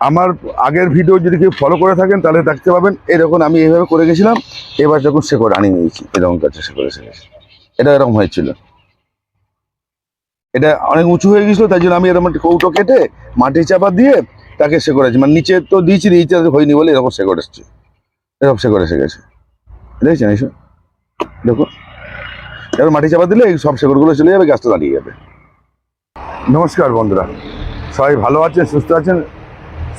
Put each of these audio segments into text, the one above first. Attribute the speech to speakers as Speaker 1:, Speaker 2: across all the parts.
Speaker 1: আমার আগের ভিডিও যদি কেউ ফলো করে থাকেন, তাহলে দেখতে পাবেন এরকম আমি এইভাবে করে গেছিলাম। এবার যখন করে আনিয়ে নিয়েছি। এরকম কাছে করে গেছে। এটা এরকম হয়েছিল। এটা অনেক উঁচু হয়ে গেছিল, তাই জন্য আমি এরকম একটা কৌটো কেটে মাটি চাপা দিয়ে তাকে সে করেছি। মানে নিচে তো দিয়েছি, নিচে হয়নি বলে এরকম করে এসছে। এরকম করে এসে গেছে। দেখছেন এইসব? দেখো এবার মাটি চাপা দিলে এই সব শেকড়গুলো চলে যাবে, গাছটা দাঁড়িয়ে যাবে। নমস্কার বন্ধুরা। সবাই ভালো আছেন, সুস্থ আছেন?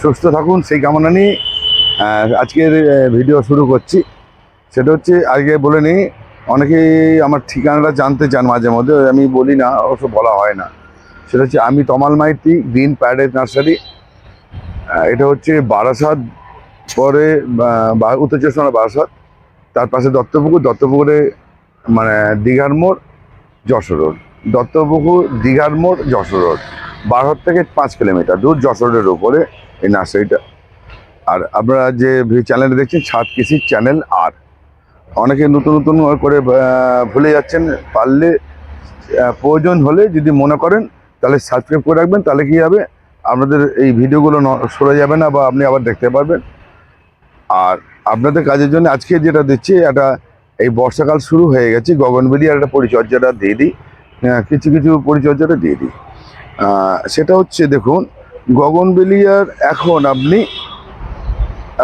Speaker 1: সুস্থ থাকুন, সেই কামনা নিয়ে আজকের ভিডিও শুরু করছি। সেটা হচ্ছে আজকে বলে নিই, অনেকেই আমার ঠিকানাটা জানতে চান মাঝে মধ্যে আমি বলি না, অবশ্য বলা হয় না। সেটা হচ্ছে, আমি Tamal Maiti, green paradise nursery. এটা হচ্ছে বারাসাত পরে উত্তর চব্বিশ বারাসাত। তার পাশে দত্তপুকুর, দত্তপুকুরে মানে দীঘার মোড়, যশোর রোড। দত্তপুকুর, দীঘার মোড়, যশোর রোড। বারোর থেকে পাঁচ কিলোমিটার, দূর যশোর রোডের উপরে। এই নার্সারিটা আর আপনারা যে চ্যানেলটা দেখছেন, সাত কৃষির চ্যানেল আর অনেকে নতুন নতুন করে ভুলে যাচ্ছেন, পারলে প্রয়োজন হলে যদি মনে করেন, তাহলে সাবস্ক্রাইব করে রাখবেন, তাহলে কি হবে? আপনাদের এই ভিডিওগুলো সরে যাবে না বা আপনি আবার দেখতে পারবেন। আর আপনাদের কাজের জন্য আজকে যেটা দিচ্ছি এটা এই বর্ষাকাল শুরু হয়ে গেছে গগনবেলিয়ার একটা পরিচর্যাটা দিয়ে দিই। কিছু কিছু পরিচর্যাটা দিয়ে দিই। সেটা হচ্ছে দেখুন গগনবেলিয়ার এখন আপনি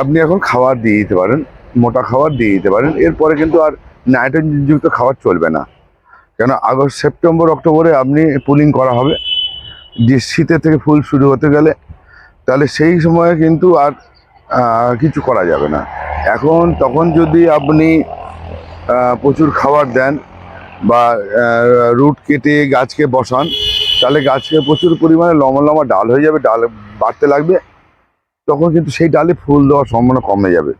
Speaker 1: আপনি এখন খাবার দিয়ে দিতে পারেন, মোটা খাবার দিয়ে দিতে পারেন। এরপরে কিন্তু আর নাইট্রোজেনযুক্ত খাবার চলবে না। কেন আগস্ট, সেপ্টেম্বর, অক্টোবরে আপনি পুলিং করা হবে। যে শীতের থেকে ফুল শুরু হতে গেলে, তাহলে সেই সময়ে কিন্তু আর কিছু করা যাবে না। এখন তখন যদি আপনি প্রচুর খাবার দেন বা রুট কেটে গাছকে বসান তাহলে গাছকে প্রচুর পরিমাণে লম্বা লম্বা ডাল হয়ে যাবে, ডাল বাড়তে লাগবে। তখন কিন্তু সেই ডালে ফুল দেওয়ার সম্ভাবনা কমে যাবে।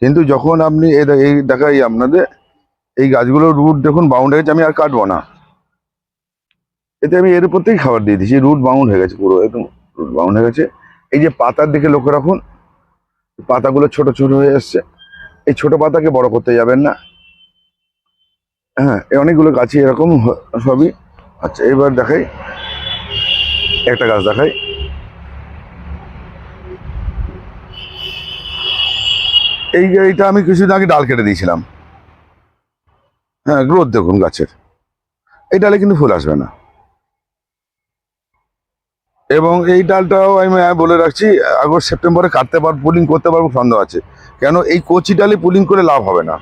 Speaker 1: কিন্তু যখন আপনি এই দেখাই আপনাদের, এই গাছগুলোর রুট দেখুন বাউন্ড হয়ে গেছে, আমি আর কাটবো না। এতে আমি এর উপর থেকেই খাবার দিয়ে দিচ্ছি, রুট বাউন্ড হয়ে গেছে পুরো, একদম রুট বাউন্ড হয়ে গেছে। এই যে পাতার দিকে লক্ষ্য রাখুন, পাতাগুলো ছোট ছোট হয়ে এসছে। এই ছোট পাতাকে বড় করতে যাবেন না। হ্যাঁ অনেকগুলো গাছই এরকম সবই। আচ্ছা এবার দেখাই। একটা গাছ দেখাই। এই এইটা আমি কিছুদিন আগে ডাল কেটে দিয়েছিলাম। হ্যাঁ গ্রোথ দেখুন গাছের। এই ডালে কিন্তু ফুল আসবে না। এবং এই ডালটাও আমি বলে রাখছি, আগস্ট, সেপ্টেম্বরে কাটতে পারব পুলিং করতে পারব সন্দেহ আছে। কেন এই কচি ডালে পুলিং করে লাভ হবে না।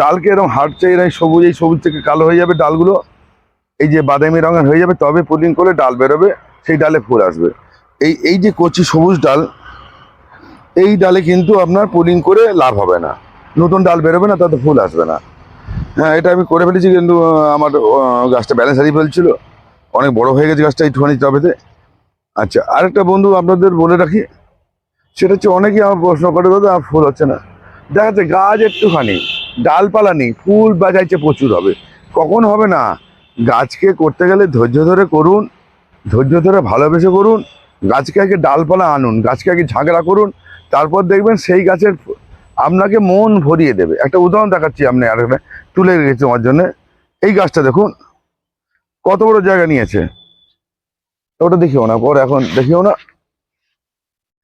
Speaker 1: ডালকে এরকম হাঁটছে এরকম সবুজ, এই সবুজ থেকে কালো হয়ে যাবে ডালগুলো। এই যে বাদামি রঙের হয়ে যাবে, তবে পুলিং করে ডাল বেরোবে, সেই ডালে ফুল আসবে। এই এই যে কচি সবুজ ডাল, এই ডালে কিন্তু আপনার পুলিং করে লাভ হবে না। নতুন ডাল বেরোবে না, তাতে ফুল আসবে না। হ্যাঁ এটা আমি করে ফেলেছি কিন্তু আমার গাছটা ব্যালেন্স হারিয়ে ফেলছিল। অনেক বড় হয়ে গেছে গাছটা একটুখানি টবেতে আচ্ছা আরেকটা বন্ধু আপনাদের বলে রাখি, সেটা হচ্ছে অনেকেই আমার প্রশ্ন করে, দাদা ফুল হচ্ছে না। দেখা যাচ্ছে গাছ একটুখানি, ডালপালা নেই, ফুল বাজাইছে প্রচুর হবে। কখন হবে না। গাছকে করতে গেলে ধৈর্য ধরে করুন, ধৈর্য ধরে ভালোবেসে করুন, গাছকে আগে ডালপালা আনুন, গাছকে আগে ঝাঁকড়া করুন, তারপর দেখবেন সেই গাছের আপনাকে মন ভরিয়ে দেবে। একটা উদাহরণ দেখাচ্ছি আপনি আর তুলে রেখেছি আমার জন্য। এই গাছটা দেখুন, কত বড় জায়গা নিয়েছে? ওটা দেখিও না, পর এখন দেখিও না।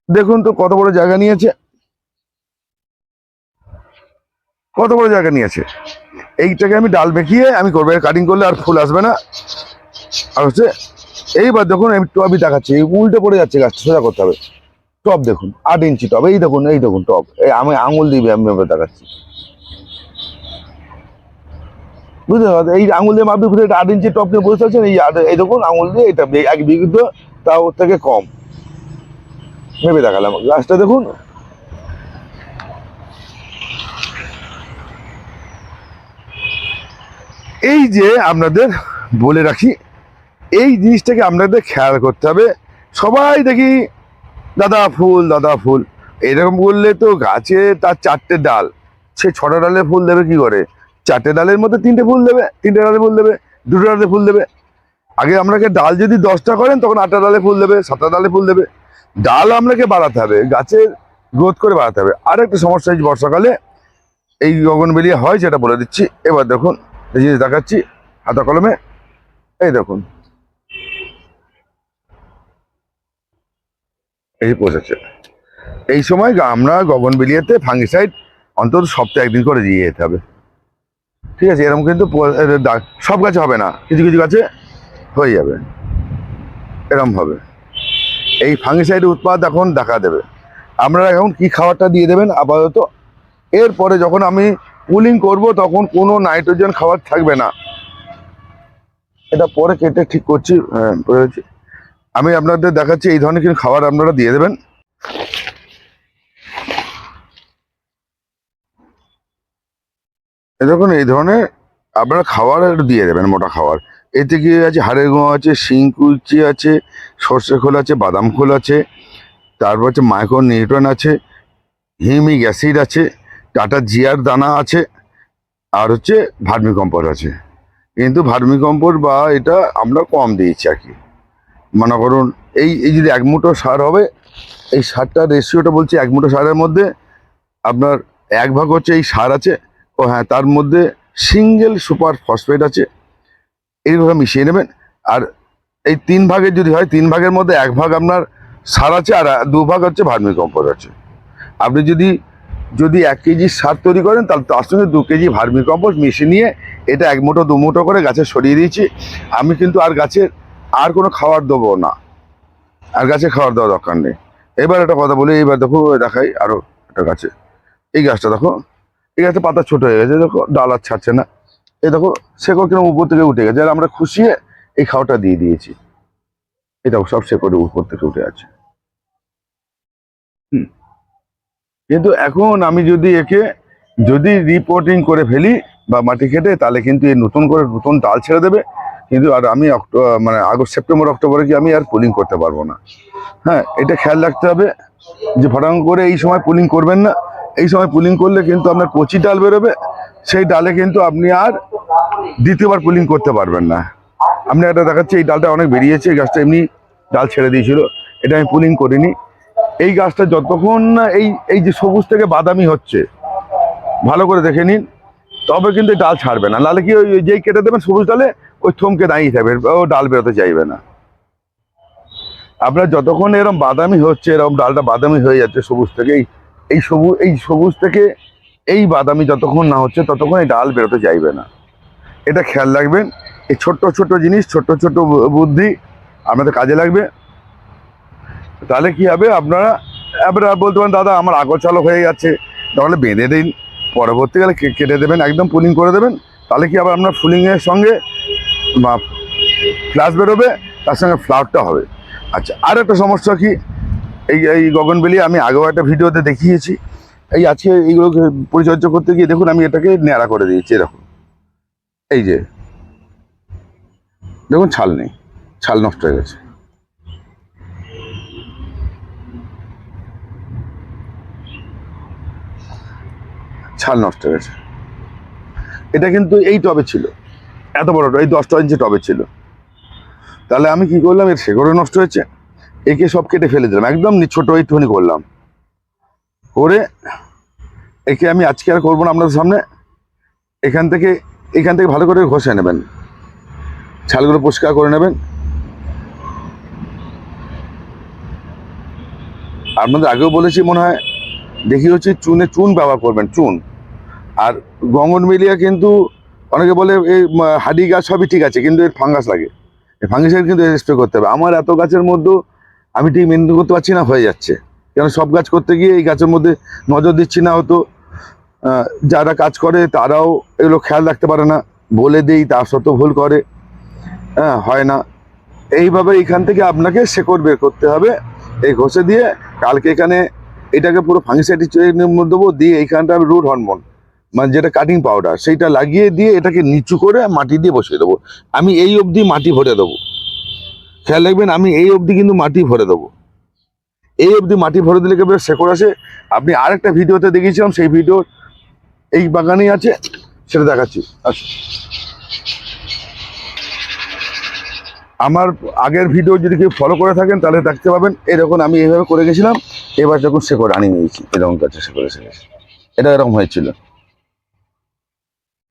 Speaker 1: দেখুন তো কত বড় জায়গা নিয়েছে। কত বড় জায়গা নিয়েছে এইটাকে আমি ডাল বেঁকিয়ে আমি করব। কাটিং করলে আর ফুল আসবে না। আর হচ্ছে, এইবার দেখুন, আমি টবই দেখাচ্ছি। উল্টে পড়ে যাচ্ছে গাছটা সোজা করতে হবে। টপ দেখুন, আট ইঞ্চি টপ। এই দেখুন এই দেখুন টপ। এই আমি আঙুল দিবি আমি এবার দেখাচ্ছি। বুঝতে পারছ এই আঙুল দিয়ে মাপবি বুঝতে আট ইঞ্চি টপ নিয়ে বুঝতে পারছেন এই এই দেখুন, আঙুল দিয়ে এটা এক বিঘিত, তাও ওর থেকে কম। ভেবে দেখালাম। গাছটা দেখুন এই যে আপনাদের বলে রাখি, এই জিনিসটাকে আপনাদের খেয়াল করতে হবে। সবাই দেখি, দাদা ফুল দাদা ফুল। এরকম করলে তো গাছে তার চারটে ডাল। সে ছটা ডালে ফুল দেবে কি করে? চারটে ডালের মধ্যে তিনটে ফুল দেবে, তিনটে ডালে ফুল দেবে, দুটো ডালে ফুল দেবে। আগে আপনাকে ডাল যদি দশটা করেন, তখন আটটা ডালে ফুল দেবে, সাতটা ডালে ফুল দেবে। ডাল আপনাকে বাড়াতে হবে, গাছের গ্রোথ করে বাড়াতে হবে। আর একটা সমস্যা এই বর্ষাকালে, এই গগনবেলিয়া হয় যেটা বলে দিচ্ছি। এবার দেখুন এই জিনিস দেখাচ্ছি হাতা কলমে। এই দেখুন। এই পৌঁছাচ্ছে এই সময় আমরা গগন গগনবেলিয়াতে ফাঙ্গিসাইড অন্তত সপ্তাহে একদিন করে দিয়ে যেতে হবে। ঠিক আছে, এরকম কিন্তু সব গাছে হবে না। কিছু কিছু গাছে হয়ে যাবে। এরকম হবে। এই ফাঙ্গিসাইডের উৎপাদ এখন দেখা দেবে। আপনারা এখন কি খাবারটা দিয়ে দেবেন আপাতত? এরপরে যখন আমি পুলিং করব, তখন কোনো নাইট্রোজেন খাবার থাকবে না। এটা পরে কেটে ঠিক করছি হ্যাঁ আমি আপনাদের দেখাচ্ছি, এই ধরনের কিন্তু খাবার আপনারা দিয়ে দেবেন। দেখুন, এই ধরনের আপনারা খাবার দিয়ে দেবেন, মোটা খাবার। এতে কি আছে, হাড়ের গুঁড়ো আছে শিংকুচি আছে, সর্ষে খোল আছে, বাদাম খোল আছে, তারপর হচ্ছে মাইক্রো নিউট্রন আছে হিমিক অ্যাসিড আছে টাটা জিয়ার দানা আছে, আর হচ্ছে ভার্মি কম্পোস্ট আছে। কিন্তু ভার্মি কম্পোস্ট বা এটা আমরা কম দিয়েছি আর কি। মনে করুন, এই এই যদি এক মুঠো সার হবে, এই সারটার রেশিওটা বলছি এক মুঠো সারের মধ্যে আপনার এক ভাগ হচ্ছে এই সার আছে, ও হ্যাঁ তার মধ্যে সিঙ্গেল সুপার ফসফেট আছে, এইভাবে মিশিয়ে নেবেন। আর এই তিন ভাগের যদি হয়, তিন ভাগের মধ্যে এক ভাগ আপনার সার আছে, আর দু ভাগ হচ্ছে ভার্মি কম্পোস্ট আছে। আপনি যদি যদি এক কেজি সার তৈরি করেন, তাহলে তার সঙ্গে দু কেজি ভার্মি কম্পোস্ট মিশিয়ে নিয়ে এটা এক মুঠো, দু মুঠো করে গাছে সরিয়ে দিয়েছি। আমি কিন্তু আর গাছের আর কোনো খাবার দেবো না। আর গাছে খাবার দেওয়া দরকার নেই। এবার একটা কথা বলি, এবার দেখো দেখাই আরও একটা গাছে। এই গাছটা দেখো, এই গাছটা পাতা ছোট হয়ে গেছে, দেখো, ডাল আর ছাড়ছে না। এই দেখো, শেকড় কীরকম উপর থেকে উঠে গেছে, আর আমরা খুশিয়ে এই খাওয়াটা দিয়ে দিয়েছি। এটা সব শেকড়ে উপর থেকে উঠে আছে। কিন্তু এখন আমি যদি একে যদি রিপোর্টিং করে ফেলি বা মাটি কেটে তাহলে কিন্তু এই নতুন করে নতুন ডাল ছেড়ে দেবে। কিন্তু আর আমি মানে আগস্ট, সেপ্টেম্বর, অক্টোবরে কি আমি আর পুলিং করতে পারব না। হ্যাঁ এটা খেয়াল রাখতে হবে যে ফটাং করে এই সময় পুলিং করবেন না। এই সময় পুলিং করলে কিন্তু আপনার কচি ডাল বেরোবে। সেই ডালে কিন্তু আপনি আর দ্বিতীয়বার পুলিং করতে পারবেন না। আপনি একটা দেখাচ্ছি, এই ডালটা অনেক বেরিয়েছে গাছটা এমনি ডাল ছেড়ে দিয়েছিল। এটা আমি পুলিং করিনি। এই গাছটা যতক্ষণ না এই এই যে সবুজ থেকে বাদামি হচ্ছে, ভালো করে দেখে নিন, তবে কিন্তু ডাল ছাড়বে না। নাহলে কি ওই যেই কেটে দেবেন সবুজ ডালে, ওই থমকে দাঁড়িয়ে থাকবে ও ডাল বেরোতে চাইবে না। আপনার যতক্ষণ এরকম বাদামি হচ্ছে এরকম ডালটা বাদামি হয়ে যাচ্ছে সবুজ থেকে, এই সবুজ এই সবুজ থেকে এই বাদামি যতক্ষণ না হচ্ছে, ততক্ষণ এই ডাল বেরোতে চাইবে না। এটা খেয়াল রাখবেন, এই ছোট্ট ছোট্ট জিনিস, ছোট্ট ছোট্ট বুদ্ধি আপনাদের কাজে লাগবে। তাহলে কি হবে? আপনারা আপনারা বলতে পারেন, দাদা, আমার আগর চালক হয়ে যাচ্ছে। তাহলে বেঁধে দিন, পরবর্তীকালে কেটে দেবেন, একদম পুলিং করে দেবেন। তাহলে কি আবার আপনার ফুলিংয়ের সঙ্গে ফ্লাশ বেরোবে, তার সঙ্গে ফ্লাওয়ারটা হবে। আচ্ছা আর একটা সমস্যা কি? এই এই গগনবেলি, আমি আগেও একটা ভিডিওতে দেখিয়েছি। এই আজকে এইগুলোকে পরিচর্যা করতে গিয়ে দেখুন, আমি এটাকে ন্যাড়া করে দিয়েছি এরকম এই যে, দেখুন, ছাল নেই, ছাল নষ্ট হয়ে গেছে। ছাল নষ্ট হয়েছে। এটা কিন্তু এই টবে ছিল। এত বড় এই দশটা ইঞ্চি টবে ছিল। তাহলে আমি কি করলাম? এর শেকড়ও নষ্ট হয়েছে। একে সব কেটে ফেলে দিলাম। একদম ছোট একটুখানি করলাম। করে একে আমি আজকে আর করব না আপনাদের সামনে। এখান থেকে এখান থেকে ভালো করে ঘষে নেবেন। ছালগুলো পরিষ্কার করে নেবেন। আপনাদের আগেও বলেছি মনে হয় দেখি হচ্ছে চুনে চুন ব্যবহার করবেন, চুন। আর গঙ্গন মিলিয়া কিন্তু অনেকে বলে এই হাডি গাছ সবই ঠিক আছে, কিন্তু এর ফাঙ্গাস লাগে। এই ফাঙ্গাসের কিন্তু স্প্রে করতে হবে। আমার এত গাছের মধ্যেও আমি ঠিক মেনটেন করতে পারছি না, হয়ে যাচ্ছে। কেন সব গাছ করতে গিয়ে এই গাছের মধ্যে নজর দিচ্ছি না হতো যারা কাজ করে তারাও এগুলো খেয়াল রাখতে পারে না। বলে দেই তার সত্ত্বেও ভুল করে। হ্যাঁ হয় না। এইভাবে এখান থেকে আপনাকে শেকড় বের করতে হবে। এই ঘষে দিয়ে কালকে এখানে এটাকে পুরো ফাঙ্গিসাইড দেবো, দিয়ে এইখানটা রুট হরমোন। মানে যেটা কাটিং পাউডার সেইটা লাগিয়ে দিয়ে এটাকে নিচু করে মাটি দিয়ে বসিয়ে দেবো। আমি এই অবধি মাটি ভরে দেবো। খেয়াল রাখবেন, আমি এই অবধি কিন্তু মাটি ভরে দেবো। এই অবধি মাটি ভরে দিলে কেবল শেকড় আসে? আপনি আরেকটা ভিডিওতে দেখিয়েছিলাম, সেই ভিডিও এই বাগানেই আছে, সেটা দেখাচ্ছি। আচ্ছা আমার আগের ভিডিও যদি কেউ ফলো করে থাকেন, তাহলে দেখতে পাবেন এরকম আমি এইভাবে করে গেছিলাম, এবার যখন শেকড় আনিয়ে নিয়েছি, এরকম কাছে শেকড় এসে গেছে। এটা এরকম হয়েছিল।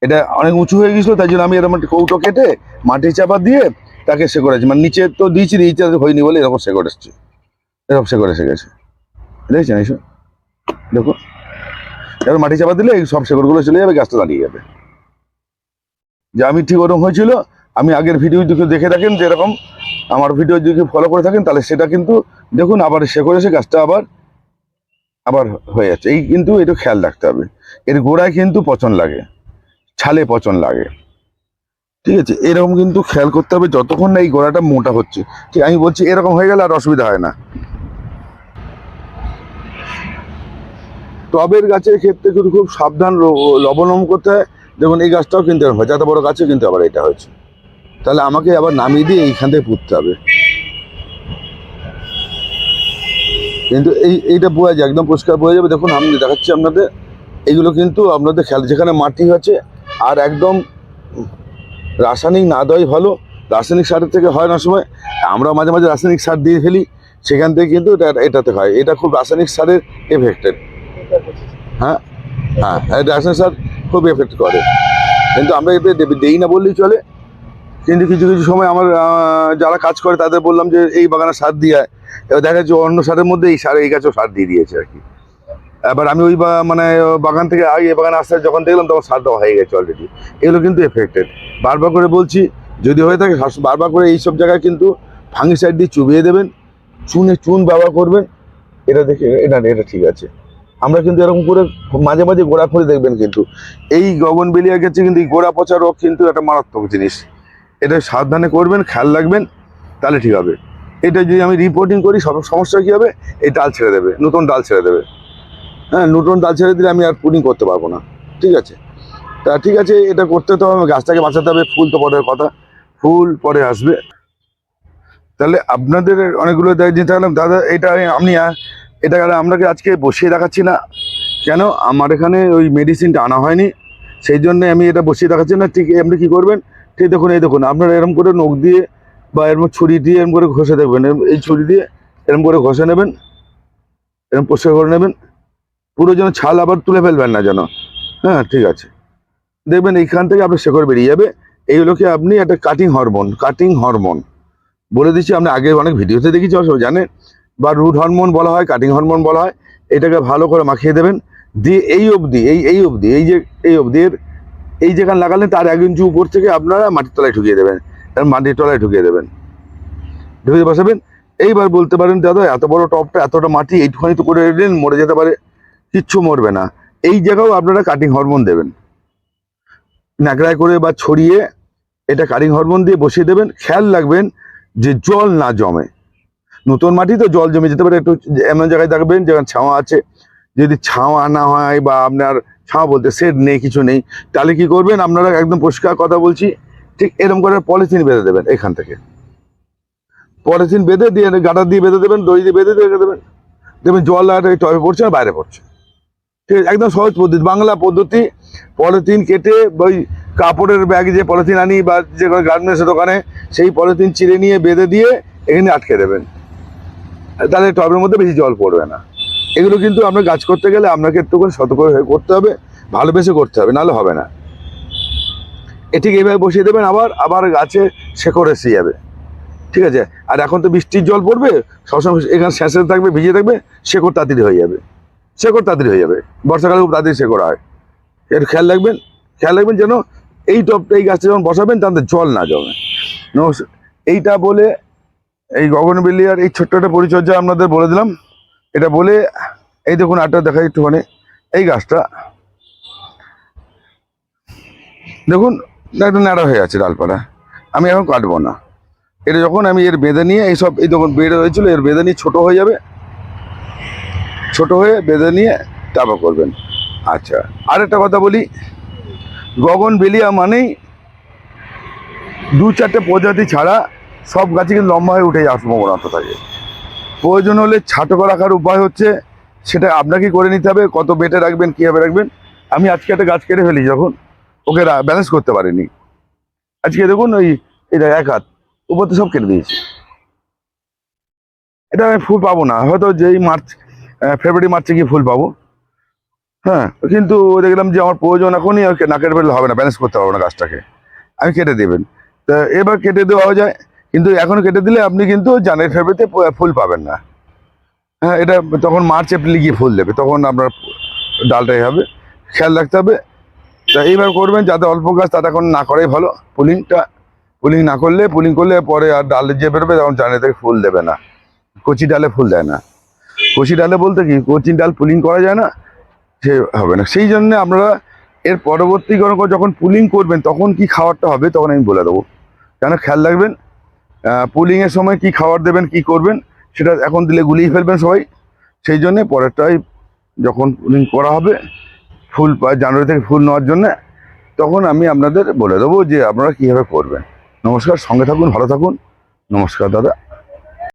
Speaker 1: এটা অনেক উঁচু হয়ে গেছিল তাই জন্য আমি এরকম একটা কৌটো কেটে মাটি চাপা দিয়ে তাকে সে করেছি। মানে নিচে তো দিয়েছি আর হয়নি বলে এরকম শেকড় এসছে এরকম সে করে এসে গেছে। দেখছেন এইসব? দেখো এবার মাটি চাপা দিলে এই সব শেকড়গুলো চলে যাবে, গাছটা দাঁড়িয়ে যাবে। যে আমি ঠিক ওরকম হয়েছিল, আমি আগের ভিডিও যদি দেখে থাকেন যেরকম আমার ভিডিও যদি ফলো করে থাকেন, তাহলে সেটা কিন্তু দেখুন, আবার শেকড় এসে গাছটা আবার আবার হয়ে যাচ্ছে। এই কিন্তু এটা খেয়াল রাখতে হবে। এর গোড়ায় কিন্তু পচন লাগে। ছালে পচন লাগে। ঠিক আছে? এরকম কিন্তু খেয়াল করতে হবে যতক্ষণ না এই গোড়াটা মোটা হচ্ছে। ঠিক, আমি বলছি এরকম হয়ে গেলে আর অসুবিধা হয় না। টবের গাছের ক্ষেত্রে কিন্তু খুব সাবধান অবলম্বন করতে হয়। দেখুন, এই গাছটাও কিনতে হবে যত বড় গাছে কিন্তু আবার এটা হয়েছে। তাহলে আমাকে আবার নামিয়ে দিয়ে এইখান থেকে পুঁততে হবে। কিন্তু এই, এইটা বোঝা যায়, একদম পরিষ্কার বোঝা যাবে। দেখুন, আমি দেখাচ্ছি আপনাদের। এইগুলো কিন্তু আপনাদের খেয়াল যেখানে মাটি আছে আর একদম রাসায়নিক না দেওয়াই ভালো। রাসায়নিক সারের থেকে হয় না সময় আমরা মাঝে মাঝে রাসায়নিক সার দিয়ে ফেলি, সেখান থেকে কিন্তু এটা, এটাতে হয়। এটা খুব রাসায়নিক সারের এফেক্টেড হ্যাঁ? হ্যাঁ রাসায়নিক সার খুব এফেক্ট করে। কিন্তু আমরা এতে দেই না বললেই চলে। কিন্তু কিছু কিছু সময় আমার যারা কাজ করে তাদের বললাম যে, এই বাগানে সার দিয়ে। এবার দেখা যাচ্ছে অন্য সারের মধ্যে এই সার, এই গাছেও সার দিয়ে দিয়েছে আর কি। এবার আমি ওই মানে বাগান থেকে আগে বাগানে আসতে যখন দেখলাম তখন সার দেওয়া হয়ে গেছে অলরেডি এগুলো কিন্তু এফেক্টেড বারবার করে বলছি, যদি হয়ে থাকে বারবার করে এইসব জায়গায় কিন্তু ফাঙ্গিসাইড দিয়ে চুবিয়ে দেবেন, চুনে চুন ব্যবহার করবেন, এটা দেখে, এটা এটা ঠিক আছে। আমরা কিন্তু এরকম করে মাঝে মাঝে গোড়া করে দেখবেন কিন্তু। এই গগন বেলিয়া গেছে কিন্তু এই গোড়া পচা রোগ কিন্তু একটা মারাত্মক জিনিস। এটা সাবধানে করবেন, খেয়াল রাখবেন, তাহলে ঠিক হবে। এটা যদি আমি রিপোর্টিং করি, সব সমস্যা কী হবে? এই ডাল ছেড়ে দেবে, নতুন ডাল ছেড়ে দেবে। হ্যাঁ নতুন ডাল ছেড়ে দিলে আমি আর পুডিং করতে পারব না। ঠিক আছে? তা ঠিক আছে, এটা করতে তো হবে, গাছটাকে বাঁচাতে হবে, ফুল তো পরের কথা, ফুল পরে আসবে। তাহলে আপনাদের অনেকগুলো দিতে গেলাম দাদা, এটা আমি আ- এটা গেলে আপনাকে আজকে বসিয়ে দেখাচ্ছি না। কেন? আমার এখানে ওই মেডিসিনটা আনা হয়নি। সেই জন্য আমি এটা বসিয়ে দেখাচ্ছি না। ঠিক, আপনি কী করবেন? ঠিক দেখুন, এই দেখুন, আপনারা এরকম করে নখ দিয়ে বা এরকম ছুরি দিয়ে এরকম করে ঘষে দেখবেন। এই ছুরি দিয়ে এরকম করে ঘষে নেবেন এরকম পরিষ্কার করে নেবেন। পুরো যেন ছাল আবার তুলে ফেলবেন না যেন। হ্যাঁ ঠিক আছে। দেখবেন এইখান থেকে আপনার শেকড় বেরিয়ে যাবে। এইগুলোকে আপনি একটা কাটিং হরমোন কাটিং হরমোন বলে দিচ্ছি, আপনি আগে অনেক ভিডিওতে দেখেছি সব জানেন। বা রুট হরমোন বলা হয় কাটিং হরমোন বলা হয়। এটাকে ভালো করে মাখিয়ে দেবেন। দিয়ে এই অবধি, এই এই অবধি, এই যে, এই অবধি এর, এই যেখানে লাগালেন তার এক ইঞ্চি উপর থেকে আপনারা মাটির তলায় ঢুকিয়ে দেবেন। মাটির তলায় ঢুকিয়ে দেবেন। ঢুকিয়ে বসাবেন। এইবার বলতে পারেন, দাদা, এত বড় টপটা, এতটা মাটি, এইটুখানি তো করে দিলেন, মরে যেতে পারে। কিচ্ছু মরবে না। এই জায়গাও আপনারা কাটিং হরমোন দেবেন। ন্যাকড়ায় করে বা ছড়িয়ে এটা কাটিং হরমোন দিয়ে বসিয়ে দেবেন। খেয়াল রাখবেন যে জল না জমে। নতুন মাটি তো জল জমে যেতে পারে, একটু এমন জায়গায় থাকবেন যেখানে ছাওয়া আছে। যদি ছাওয়া না হয় বা আপনার ছাওয়া বলতে সেট নেই, কিছু নেই, তাহলে কি করবেন? আপনারা একদম পরিষ্কার কথা বলছি, ঠিক এরকম করে পলিথিন বেঁধে দেবেন এখান থেকে। পলিথিন বেঁধে দিয়ে গাটা দিয়ে বেঁধে দেবেন দড়ি দিয়ে বেঁধে দিয়ে দেবেন। দেখবেন জল আর টবে পড়ছে না, বাইরে পড়ছে। ঠিক আছে একদম সহজ পদ্ধতি। বাংলা পদ্ধতি, পলিথিন কেটে ওই কাপড়ের ব্যাগ যে পলিথিন আনি বা যে কোনো গার্মেন্টসের দোকানে, সেই পলিথিন চিড়ে নিয়ে বেঁধে দিয়ে এখানে আটকে দেবেন। তাহলে টবের মধ্যে বেশি জল পড়বে না। এগুলো কিন্তু আপনার গাছ করতে গেলে আপনাকে একটু করে সতর্ক হয়ে করতে হবে, ভালোবেসে করতে হবে, নাহলে হবে না। এ ঠিক এইভাবে বসিয়ে দেবেন আবার আবার গাছে শেকড় এসে যাবে। ঠিক আছে? আর এখন তো বৃষ্টির জল পড়বে, সবসময় এখানে শেষে থাকবে ভিজে থাকবে, শেকড় তাড়াতাড়ি হয়ে যাবে। শেকড় তাড়াতাড়ি হয়ে যাবে। বর্ষাকালে খুব তাড়াতাড়ি শেকড় হয়। এর খেয়াল রাখবেন খেয়াল রাখবেন যেন এই টপটা এই গাছটা যখন বসাবেন তাতে জল না জমে। এইটা বলে এই গগনবেলিয়ার এই ছোট্ট একটা পরিচর্যা আপনাদের বলে দিলাম। এটা বলে এই দেখুন আটটা দেখা একটুখানি। এই গাছটা দেখুন একটু ন্যাড়া হয়ে আছে ডালপালা। আমি এখন কাটবো না। এটা যখন আমি এর বেঁধে নিয়ে এইসব, এই যখন বেড়ে হয়েছিল, এর বেঁধে নিয়ে ছোটো হয়ে যাবে। ছোট হয়ে বেঁধে নিয়ে তারপর করবেন। আচ্ছা আর একটা কথা বলি। গগন বেলিয়া মানেই দু চারটে প্রজাতি ছাড়া সব গাছে কিন্তু লম্বা হয়ে উঠে যাওয়ার সম্ভাবনা থাকে। প্রয়োজন হলে ছাটো রাখার উপায় হচ্ছে, সেটা আপনাকেই করে নিতে হবে, কত বেটে রাখবেন, কীভাবে রাখবেন। আমি আজকে একটা গাছ কেটে ফেলি যখন, ওকে ব্যালেন্স করতে পারিনি। আজকে দেখুন ওই এটা এক হাত, উপর তো সব কেটে দিয়েছি। এটা আমি ফুল পাবো না, হয়তো যেই মার্চ ফেব্রুয়ারি মার্চে গিয়ে ফুল পাবো। হ্যাঁ কিন্তু দেখলাম যে আমার প্রয়োজন এখনই ওকে না কেটে ফেললে হবে না ব্যালেন্স করতে পারব না গাছটাকে। আমি কেটে দেবেন। তা এবার কেটে দেওয়া যায়, কিন্তু এখন কেটে দিলে আপনি কিন্তু জানুয়ারি ফেব্রুয়ারিতে ফুল পাবেন না। হ্যাঁ এটা তখন মার্চ এপ্রিলে গিয়ে ফুল দেবে, তখন আপনার ডালটাই হবে। খেয়াল রাখতে হবে। তা এইভাবে করবেন, যাতে অল্প গাছ তাতে এখন না করাই ভালো। পুলিংটা, পুলিং না করলে, পুলিং করলে পরে আর ডালে যে বেরোবে, তখন জানে থেকে ফুল দেবে না। কচি ডালে ফুল দেয় না। কচি ডালে বলতে কি কচি ডাল পুলিং করা যায় না, সে হবে না। সেই জন্য আপনারা এর পরবর্তী যখন পুলিং করবেন, তখন কি খাবারটা হবে তখন আমি বলে দেবো। কেন? খেয়াল রাখবেন পুলিংয়ের সময় কি খাবার দেবেন, কি করবেন, সেটা এখন দিলে গুলিয়ে ফেলবেন সবাই। সেই জন্যে পরেরটাই যখন পুলিং করা হবে, ফুল জানুয়ারি থেকে ফুল নেওয়ার জন্য, তখন আমি আপনাদের বলে দেবো যে আপনারা কীভাবে করবেন। নমস্কার, সঙ্গে থাকুন, ভালো থাকুন। নমস্কার, দাদা।